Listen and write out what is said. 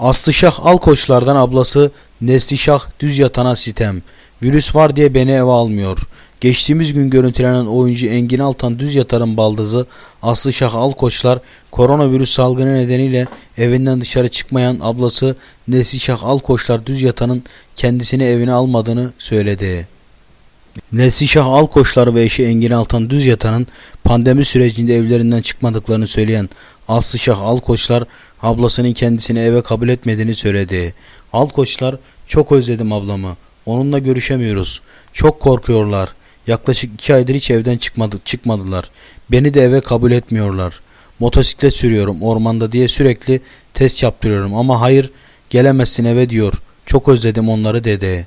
Aslışah Alkoçlardan ablası Neslişah düz yatana sitem. Virüs var diye beni eve almıyor. Geçtiğimiz gün görüntülenen oyuncu Engin Altan düz yatarın baldızı Aslışah Alkoçlar koronavirüs salgını nedeniyle evinden dışarı çıkmayan ablası Neslişah Alkoçlar düz yatanın kendisini evine almadığını söyledi. Neslişah Alkoçlar ve eşi Engin Altan Düz Yatan'ın pandemi sürecinde evlerinden çıkmadıklarını söyleyen Aslışah Alkoçlar ablasının kendisini eve kabul etmediğini söyledi. Alkoçlar çok özledim ablamı. Onunla görüşemiyoruz. Çok korkuyorlar. Yaklaşık iki aydır hiç evden çıkmadı, çıkmadılar. Beni de eve kabul etmiyorlar. Motosiklet sürüyorum ormanda diye sürekli test yaptırıyorum ama hayır gelemezsin eve diyor. Çok özledim onları dedi.